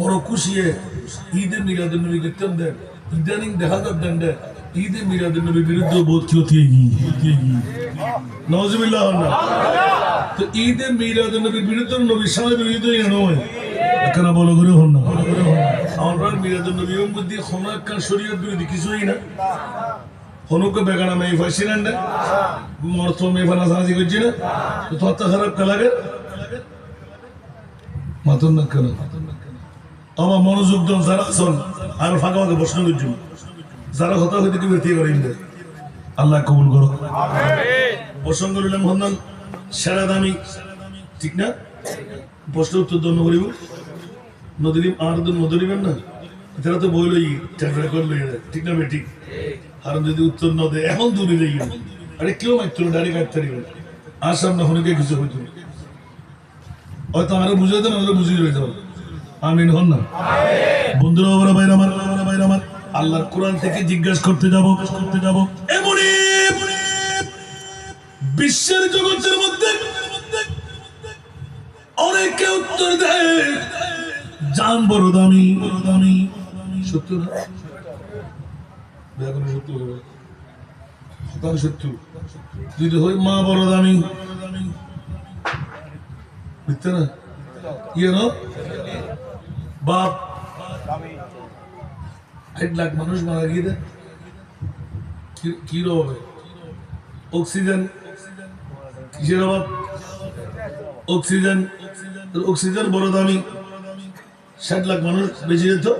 বড় খুশিয়ে ঈদে মিলাদুল নবী দেখতেন দেন। ইদানিং দেখা যাচ্ছেন দেন ঈদে মিলাদুল নবীর বিরুদ্ধে বোধ কি হতে নজবিল্লাহ না। তো ঈদে মিলাদুল নবীর বিরুদ্ধে নবীর সামনে বিরুদ্ধে নয়। বলো করে হন না। আমার মিলাদুল নবী বুদ্ধি হনাকার শরীয়ত বিরোধী কিছুই না। হনুকে বেগানা মেয়ে ফাইছিলেন না মর্থ মেয়ে ফানা সাহায্য করছি না। তো তত্ত্ব খারাপ কে লাগে মাতন না কেন আমার মনোযোগ দেন যারা আছেন আর ফাঁকা ফাঁকা প্রশ্ন করছি যারা হতা হইতে কি বেরিয়ে করেন আল্লাহ কবুল করো প্রসঙ্গ করিলাম হন্দান সেরা দামি, ঠিক না? প্রশ্ন উত্তর দন্য করিব। নদীরিম আর দিন নদীরিবেন না? তারা তো বই লই ট্যাকরা করল ঠিক না বেটি আর যদি উত্তর ন দেয়, এখন দূরে যাই আরে কেউ মারতো না কাটতে পারিবে আর সামনে হনুকে কিছু হইতো না। হয়তো আরও বুঝে আরও বুঝিয়ে রয়ে যাব। আমিন হন না? বন্ধুরা আল্লাহর কোরআন থেকে জিজ্ঞাসা করতে যাব করতে যাব। এমনই বিশ্বের জগতের মধ্যে অনেকে উত্তর দেয় বড় দামি বড় দামি। সত্য যদি মা বড় দামি। না? ইয়ে বাপ। আট লাখ মানুষ মারা গিয়ে কি- অভাবে অক্সিজেন। কিসের অভাব? অক্সিজেন। অক্সিজেন বড় দামি। ষাট লাখ মানুষ বেঁচে যেত।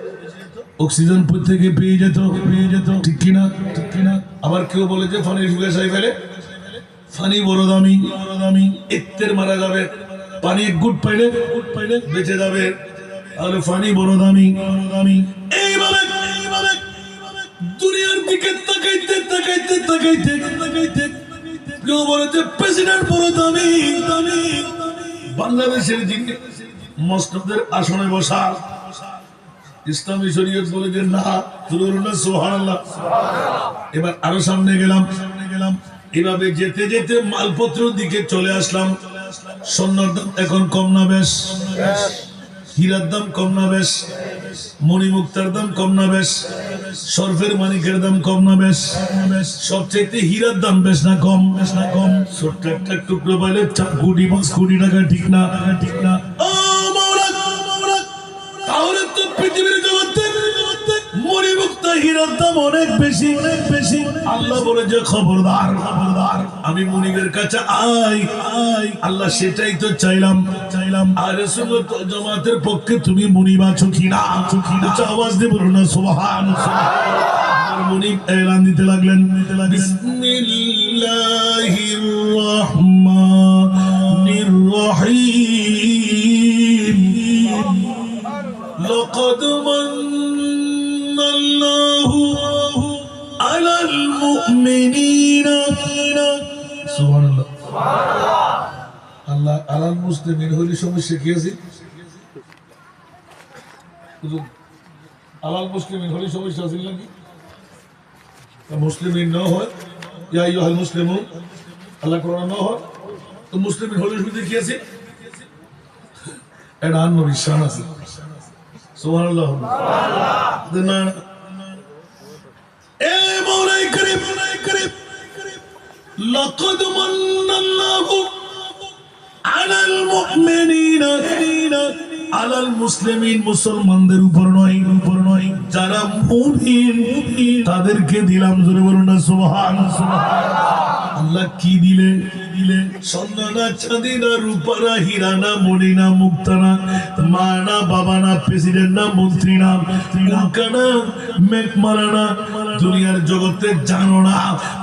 অক্সিজেন প্রত্যেকে পেয়ে যেত। পেয়ে যেত ঠিক কিনা? ঠিক কিনা আবার কেউ বলে যে ফানি ঢুকে সাই ফেলে। ফানি বড় দামি। বড় দামি এত্তের মারা যাবে। পানি এক গুট পাইলে গুট পাইলে বেঁচে যাবে। আর ফানি, বড় দামি এইভাবে দুনিয়ার দিকে তাকাইতে তাকাইতে তাকাইতে তাকাইতে কেউ বলে যে প্রেসিডেন্ট বড় দামি দামি। বাংলাদেশের যিনি মসনদের আসনে বসা, ইসলামী শরীয়ত বলে যে, না সুবহানাল্লাহ। এবার আরও সামনে গেলাম সামনে গেলাম। এভাবে যেতে যেতে মালপত্র দিকে চলে আসলাম। স্বর্ণর দাম এখন কম না বেশ। হীরার দাম কম না বেশ, মণিমুক্তার দাম কম না বেশ, সর্ফের মানিকের দাম কম না বেশ সবচেয়ে হীরার দাম বেশ না কম, বেশ না কম। ছোট্ট একটা টুকরো পাইলে গুটি পাঁচ কোটি টাকা ঠিক না ঠিক না। মণিমুক্ত হীরার দাম অনেক বেশি। অনেক বেশি। আল্লাহ বলে যে খবরদার খবরদার আমি মনিবের কাছে আই আই আল্লাহ সেটাই তো চাইলাম। চাইলাম। আর সুন্নত পক্ষে তুমি মনিব আছো কিনা? আওয়াজ দিয়ে না সুবহান। সুবহান। মনিব এলান দিতে লাগলেন। দিতে লাগলেন। বিসমিল্লাহির المؤمنين سبحان الله আল্লাহ আলাল মুসলিমিন হইলে সমস্যা কি আছে হুজুর, আলাল মুসলিমিন হইলে সমস্যা আছে নাকি তা মুসলিমিন ন হয় ইয়া আইয়ুহাল মুসলিমুন আল্লাহ কোরআন ন হয় তো মুসলিমিন হইলে শুধু কি আছে এটা আত্মবিশ্বাস আছে সুবহানাল্লাহ না مولاي كريم لقد من الله على المؤمنين. আলাল মুসলিমিন মুসলমানদের উপর নয় উপর নয়। যারা মুমিন, তাদেরকে দিলাম, জোরে বলুন না, সুবহান। আল্লাহ কি দিলে? দুনিয়ার জগতে জানো না।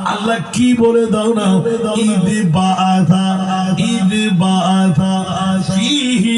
আল্লাহ কি বলে দাও না? ঈদ বা আধা ঈদ বা আধা ফিহি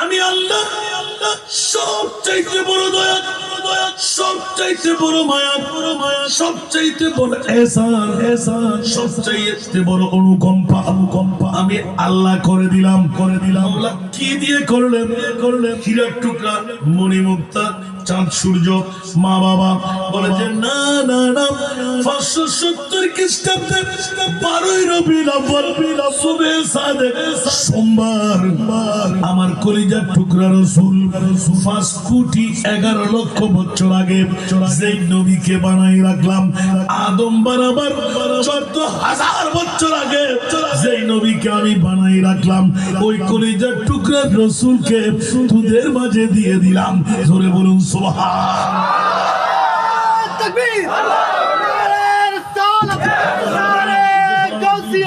আমি আল্লাহ সব চাইতে বড় দয়া, সবচাইতে বড় মায়া বড় মায়া সবচাইতে বড় এসান এসান সবচাইতে বড় অনুকম্পা অনুকম্পা। আমি আল্লাহ করে দিলাম করে দিলাম। কি দিয়ে করলেন? করলেন? হীরার টুকরা মণিমুক্তা চাঁদ, সূর্য, মা বাবা বলে যে, না না না, পাঁচশো সত্তর খ্রিস্টাব্দে বারোই রবি সোমবার। আমার কলিজার টুকরা রসুল পাঁচ কোটি এগারো লক্ষ বছর আগে সেই নবীকে বানাই রাখলাম, আদম বানাবার চোদ্দ হাজার বছর আগে সেই নবীকে আমি বানাই রাখলাম, ওই কলিজার রসুলকে তোদের মাঝে দিয়ে দিলাম। ধরে বলুন Subhan. Takbir. Allah. Salam. Salam. Go see